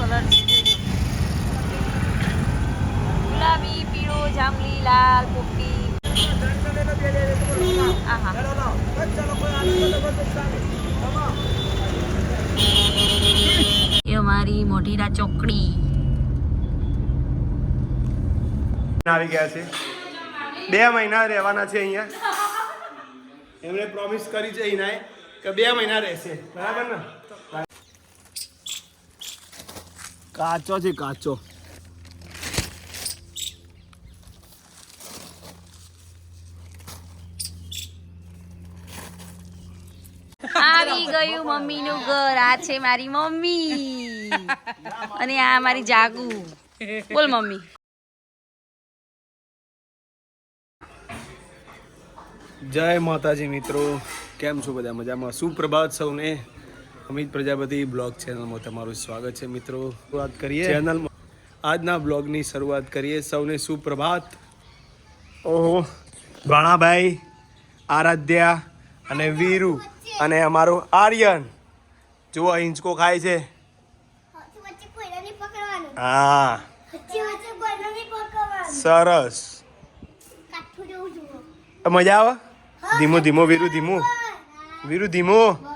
Colour. ગુલાબી, પીળો, જાંબલી, લાલ, પોપટી. આહા. એ અમારી મોઢીરા ચોકડી. આવી ગયા છે. બે મહિના રહેવાના છે અહીંયા. એમણે પ્રોમિસ કરી છે એના કે બે મહિના રહેશે. બરાબર ને? કાચો છે કાચો. આવી ગયું મમ્મીનું ઘર. આ છે મારી મમ્મી. અને આ મારી જાગુ. બોલ મમ્મી. જય માતાજી મિત્રો. કેમ છો બધા? મજામાં? સુપ્રભાત સૌને. અમિત પ્રજાપતિ બ્લોગ ચેનલમાં તમારું સ્વાગત છે મિત્રો. વાત કરીએ. ચેનલમાં આજના બ્લોગની શરૂઆત કરીએ. સૌને સુપ્રભાત. ઓહો. ભાણાભાઈ આરાધ્યા અને વીરુ અને અમારું આર્યન. જુઓ હિંચકો ખાય છે. હા. સરસ. મજા આવે? ધીમો ધીમો વીરુ ધીમો. વીરુ ધીમો.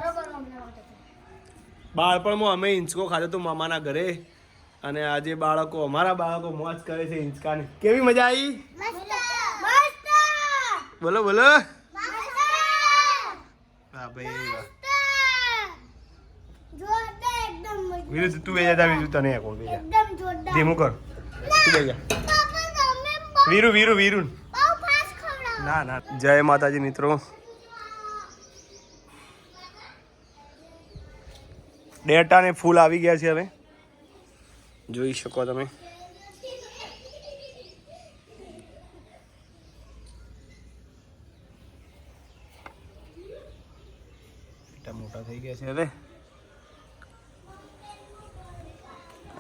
બાળપણમાં અમે હિંચકો ખાધો હતો મામાના ઘરે અને આજે બાળકો અમારા બાળકો મોજ કરે છે હિંચકાની કેવી મજા આવી બોલો બોલો. હા ભાઈ. તું બેજા તા વીરુ તને કોણ બેજા ધીમું કર. તું બેજા વીરુ વીરુ વીરુ ના ના. જય માતાજી મિત્રો. ડેટા ને ફૂલ આવી ગયા છે હવે. જોઈ શકો તમે. મોટા થઈ ગયા છે હવે.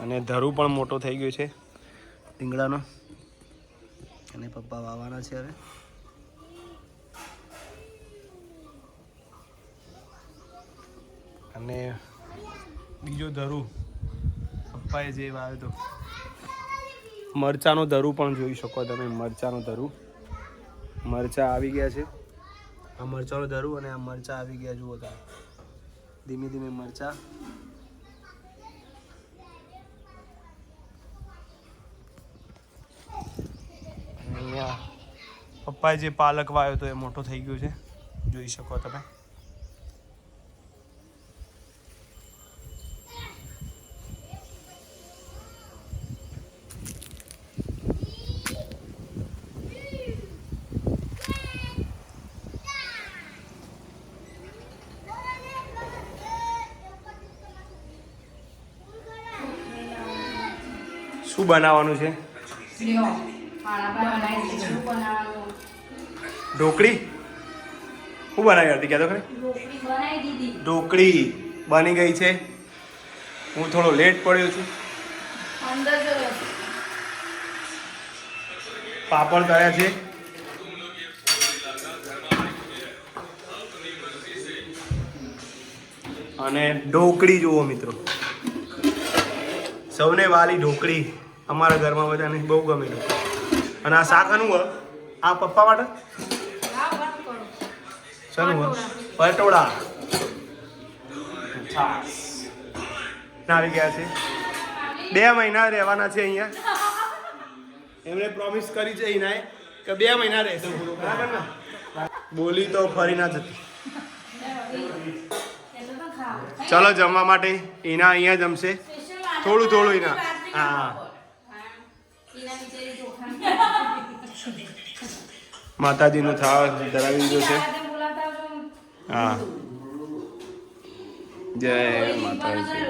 અને ધરુ પણ મોટો થઈ ગયો છે રીંગણાનો અને પપ્પા વાવવાના છે હવે. અને બીજો ધરું. પપ્પાએ જે વાવ્યો તો. મરચાનો ધરું પણ જોઈ શકો તમે, મરચાનો ધરું. મરચા આવી ગયા છે. આ મરચાનો ધરું અને આ મરચા આવી ગયા, જુઓ તમે. ધીમે ધીમે મરચા. પપ્પાએ જે પાલક વાવ્યો તો એ મોટો થઈ ગયો છે. જોઈ શકો તમે. શું બનાવવાનું છે? ઢોકળી? શું બનાવી હતી કહેતો ખરી? ઢોકળી બની ગઈ છે. હું થોડો લેટ પડ્યો છું. પાપડ તળ્યા છે. અને ઢોકળી જુઓ મિત્રો. સૌને વાલી ઢોકળી. અમારા ઘરમાં બધાને બહુ ગમે ઢોકળી અને આ શાક આનું આ પપ્પા માટે? શાનું પટોળા. આવી ગયા છે. બે મહિના રહેવાના છે અહીંયા. એમણે પ્રોમિસ કરી છે એના કે બે મહિના રહેશે બોલી તો ફરી ના જતી. ચલો, જમવા માટે એના અહીંયા જમશે. થોડું થોડું એના હા. માતાજીનો થાળ ધરાવી દીધો છે. હા. જય માતાજી.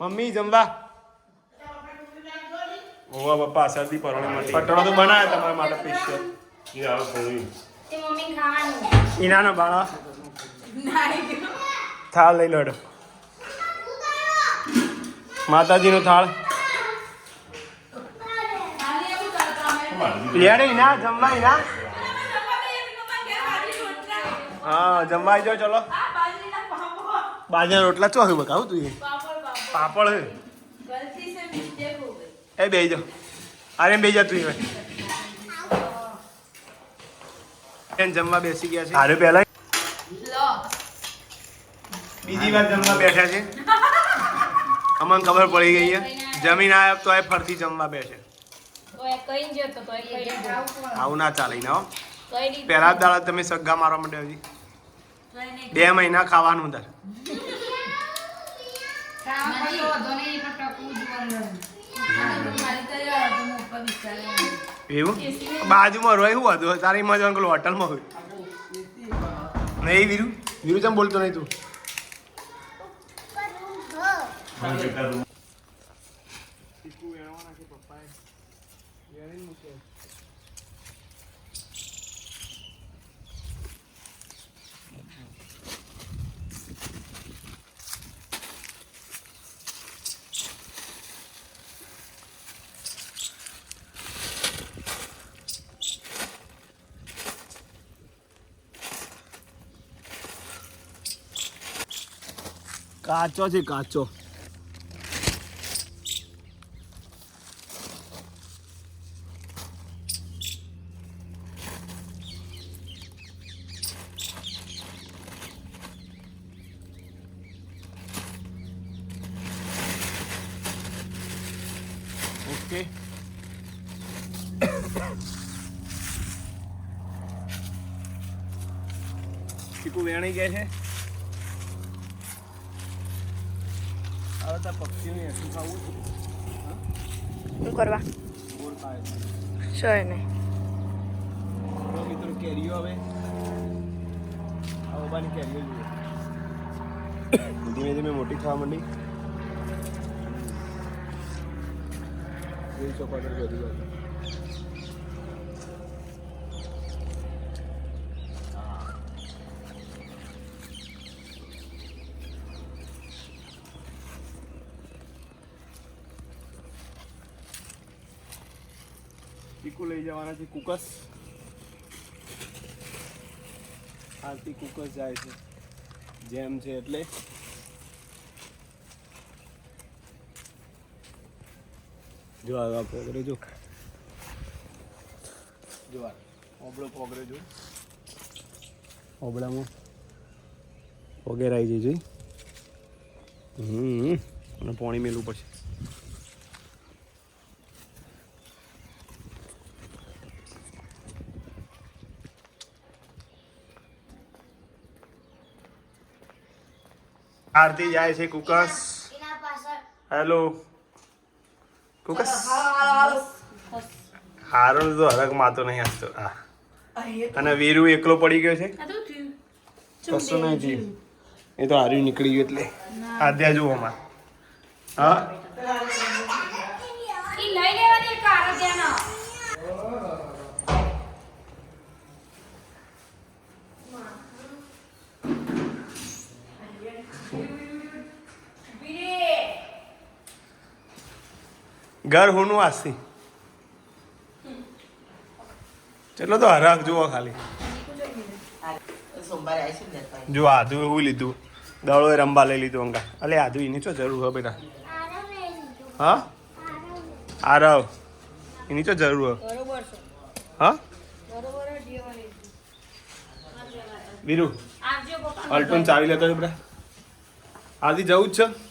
મમ્મી જમવા. ઓવા પપ્પા શરદી પરણે માટે. પટોળો તો બનાવ્યા તમારા માટે સ્પેશિયલ ઈનાનો બાળા. થાળ લઈ લો. માતાજીનો થાળ. લેડે ના જમવાય ના. હા જમવાય જાઓ ચલો. બાજરા રોટલા ચો હોય બકાવું તું એ? પાપડ હે. એ બે જો. અરે બે જા તું એમ જમવા બેસી ગયા છે. હારે પહેલા બીજી વાર જમવા બેઠા છે. અમને ખબર પડી ગઈ છે. જમીન આયા તો એ ફરતી જમવા બેસે. આવું ના ચાલે ને હો પહેલા જ દાડા તમે સગ્ગા મારવા માંડ્યા હજી. બે મહિના ખાવાનું તાર એવું? બાજુમાં રોય શું હતું તારી મજા અંકલ હોટલમાં હોય. નહીં વીરુ? વીરુ ચમ બોલતો નહીં તું. કાચો છે કાચો ઓકે ચીકુ વેણી ગયા છે હવે તો પક્ષીઓને શું ખાવું શું કરવા? બોલ ખાય શું નહીં. તો મિત્રો, કેરીઓ હવે. આ બાબાની કેરીઓ જોઈએ. ધીમે ધીમે મોટી થવા માંડી. જોઈ શકો બધી. જવાના છે, કુકસ. આરતી કુકસ જાય છે, જેમ છે એટલે. જો આ પોગરે જો. જો આ ઓબળો પોગરે જો. ઓબળામાં આવી જઈ હમ, અને પાણી મેલું પડશે આરતી જાય છે, કુકસ. હેલો કુકસ. હારો તો હરક માતો નહીં હસતો. આ અને વીરુ એકલો પડી ગયો છે? કશું નહીં જીવ એ તો હાર્યું નીકળી ગયું એટલે. આદ્યા જુઓ અમાર હા. ઘર હુંનું આસી. ચલો તો હરાખ જુઓ ખાલી. જો આધુ એવું લીધું. દળો રંબા લઈ લીધું અંગા. અલે આધુ એની શું જરૂર હોય બેટા. હા? આરવ. એની શું જરૂર હોય બરોબર છે. હા? વીરુ. અલ્ટોન ચાવી લેતો બેટા. આદિ જવું જ છે.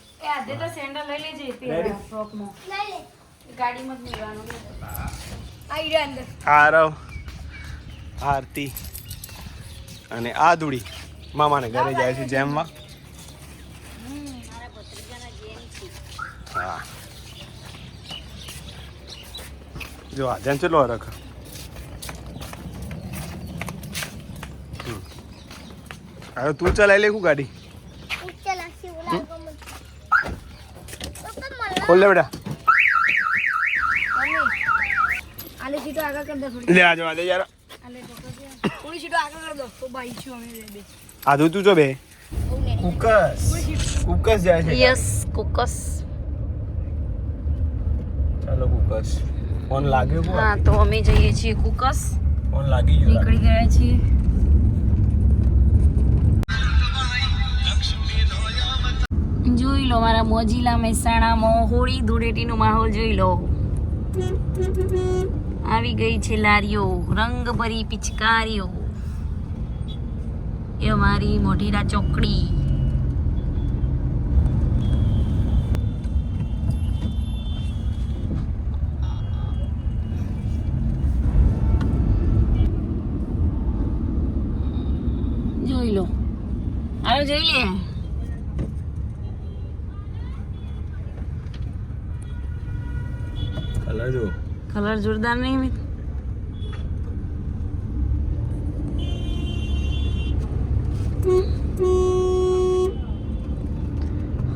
ગાડીમાં જ લેવાનું આઈ રહ્યા અંદર. આરવ આરતી અને આદુડી મામાને ઘરે જાય છે જેમમાં. જો આ જેમ હા. જો આધ્યાન ચલો રખ હવે તું ચલાવી લે કુ ગાડી? ખોલ લે બેટા આલે સીટો આગળ કરી દો થોડી. લે આજો આદે યાર. થોડી સીટો આગળ કર દો. તો ભાઈ છું અમે બે આધુ તું જો બે. કુકસ. કુકસ જાય છે. યસ કુકસ. ચાલો કુકસ. ફોન લાગ્યો કો હા તો અમે જઈએ છીએ કુકસ. ફોન લાગી ગયો નીકળી ગયા છીએ. જોઈ લો મારા મોજીલા મહેસાણામાં હોળી ધૂળેટીનો માહોલ જોઈ લો. આવી ગઈ છે લારીઓ, રંગભરી પિચકારીઓ. એ અમારી મોઢેરા ચોકડી. જોઈ લો. હાલો, જોઈ લે કલર જો કલર જોરદાર નહીં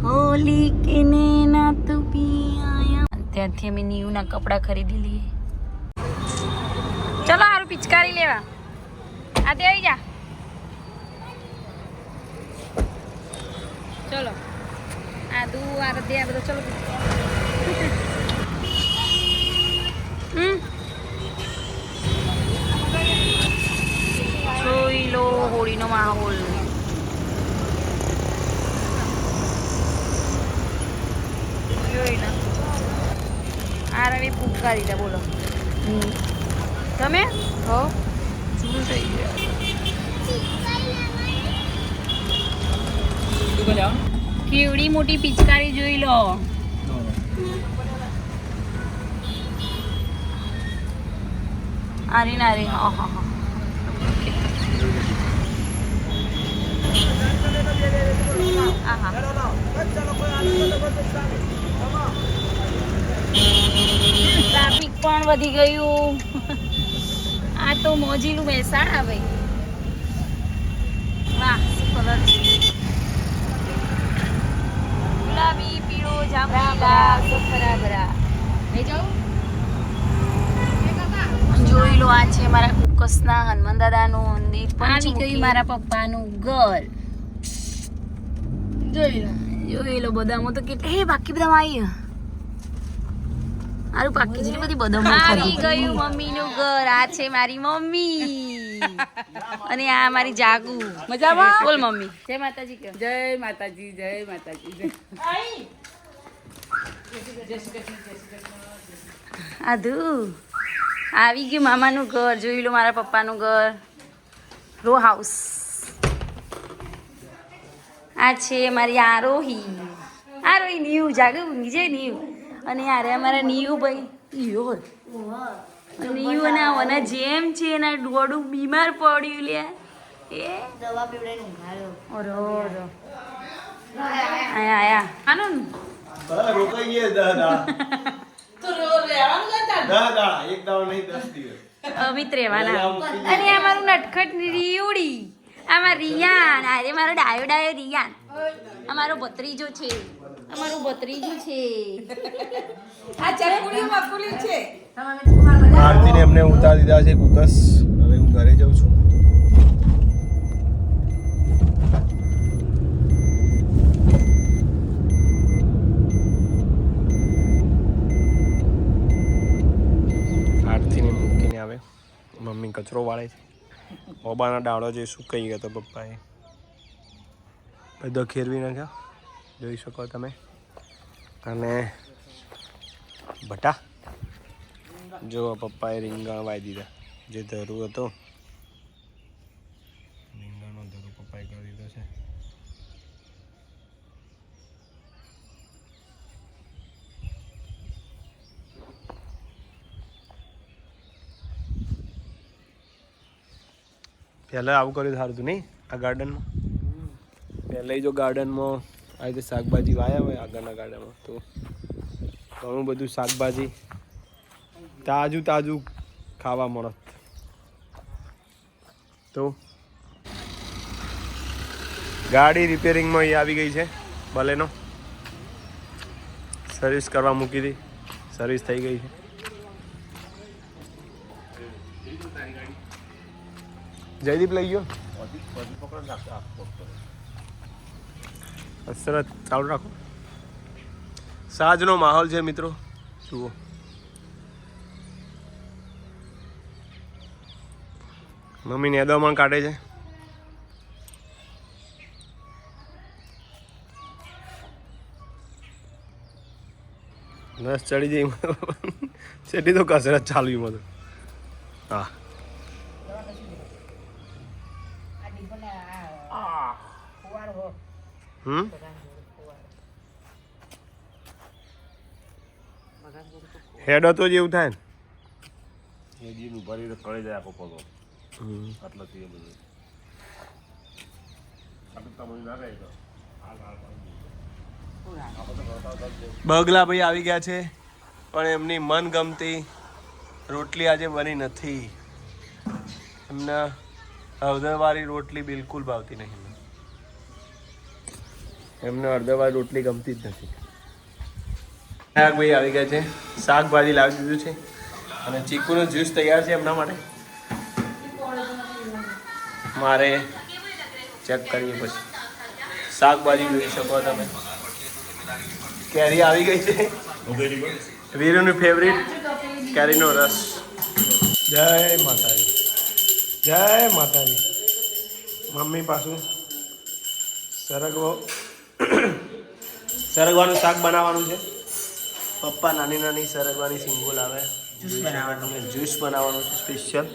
હોલી કે નૈના તું પી આયા ત્યાંથી અમે નીયુના કપડાં ખરીદી લઈએ. ચલો હારું પિચકારી લેવા. આ તે આવી જા. ચલો. આ દુ આ રદે આ બધું, ચલો હમ જોઈ લો હોળીનો માહોલ આ રવિ પૂકા દીધા બોલો તમે હો શું થઈ ગયા કેવડી મોટી પિચકારી જોઈ લો અરે ના હા હા હા ટ્રાફિક પણ વધી ગયું. આ તો મોજીલું મહેસાણા ભાઈ. વાહ કલર ગુલાબી પીળો જાંબુલા બરાબરા જોઈ લો આ છે મારા કુકસના હનુમાન દાદાનું મંદિર આવી ગયું મારા પપ્પાનું ઘર? જોઈ લો. જોઈ લો બદામો તો કેટલી હે બાકી બધા આવી મારું પાકી જેટલી બધી બધા આવી ગયું મમ્મીનું ઘર. આ છે મારી મમ્મી. અને આ મારી જાગુ. મજામાં? બોલ મમ્મી. જય માતાજી કે જય માતાજી જય માતાજી જય. આધુ આવી ગયું મામાનું ઘર જોઈ લો મારા પપ્પાનું ઘર. રો હાઉસ આ છે મારી આરોહી. આરોહી નીવ જાગુ નીજે નીવ. અને આરે અમારા નીવ ભાઈ. યો નીવ અને ઓના જેમ છે એના ડોડું બીમાર પડ્યું લે એ. દવા પીવડાઈને ઊંઘાડ્યો ઓરો ઓરો. આયા આયા. આનંદ. રોકાઈ ગયા દાડા દાડા એક દાડો નહીં દસ દિવસ. અમિત રહેવાના. અને આ મારું નટખટ રીવડી આમાં રિયાન. અરે મારો ડાયો ડાયો રિયાન. મારો ભત્રીજો છે. અમારું ભત્રીજું છે. આ મકુલી છે. એમને ઉતાર દીધા છે કુકસ. હવે હું ઘરે જાઉં છું. આવે. મમ્મી કચરો વાળે છે. ઓબાના ડાળો જે સુકાઈ ગયો હતો પપ્પાએ. બધો ખેરવી નાખ્યો. જોઈ શકો તમે. અને ભટા જો પપ્પાએ રીંગણ વાઈ દીધા. જે ધરું હતો રીંગણનો ધરું પપ્પાએ કરી દીધો છે પહેલાં આવું કર્યું સારું હતું નહીં? આ ગાર્ડનમાં? પહેલાં જો ગાર્ડનમાં આ રીતે શાકભાજી વાયા હોય આગળના ગાર્ડનમાં, તો ઘણું બધું શાકભાજી તાજું તાજું ખાવા મળત. તો ગાડી રિપેરિંગમાં એ આવી ગઈ છે બલેનો સર્વિસ કરવા મૂકી હતી સર્વિસ થઈ ગઈ છે. જયદીપ લઈ ગયો. સરસ. ચાલુ રાખો. સાંજનો માહોલ છે મિત્રો. જુઓ. મમ્મી નેદોમણ કાઢે છે. નસ ચડી જઈ સેટી તો કસરત ચાલુ એમાં તો હા. હમ? હેડ તો જ એવું થાય ને. એ જીન ઊભા રહીને કળી જાય આખો પગો. આટલા થી બધું. તો બગલા ભાઈ આવી ગયા છે પણ એમની મનગમતી રોટલી આજે બની નથી. એમને હળદરવાળી રોટલી બિલકુલ ભાવતી નહીં. એમને અડધવાર રોટલી ગમતી જ નથી. ભાઈ આવી ગયા છે. શાકભાજી લાવી દીધું છે. અને ચીકુનો જ્યુસ તૈયાર છે એમના માટે. મારે ચેક કરીએ પછી. શાકભાજી જોઈ શકો તમે. કેરી આવી ગઈ છે. વીરુનું ફેવરિટ કેરીનો રસ. જય માતાજી. જય માતાજી. મમ્મી પાછું સરગવો સરગવાનું શાક બનાવવાનું છે? પપ્પા નાની નાની સરગવાની સિંગો લાવે. જ્યુસ બનાવવાનું. જ્યુસ બનાવવાનું છે સ્પેશિયલ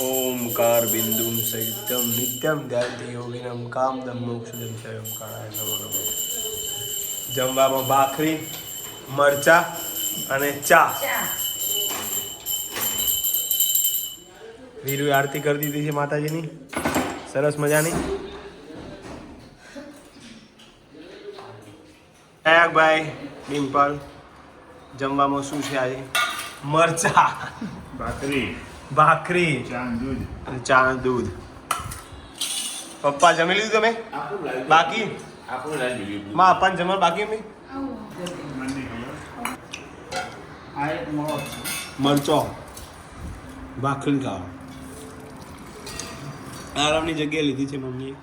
ઓમકાર બિંદુમ સહિતમ નિત્યમ ધ્યાનથી યોગિનમ કામદમ મોક્ષદમ છે ઓમકારાય નમો નમો. જમવામાં ભાખરી મરચા અને ચા. વીરુ આરતી કરી દીધી છે માતાજીની. સરસ મજાની. ભાઈ ડિમ્પલ જમવામાં શું છે આજે? મરચા. ભાખરી. ભાખરી. ચાંદ દૂધ. અને ચા દૂધ. પપ્પા જમી લીધું તમે? બાકી? માં પપ્પાને જમવા બાકી અમે મરચો. ભાખરી ખાવા. આરામની જગ્યાએ લીધી છે મમ્મીએ?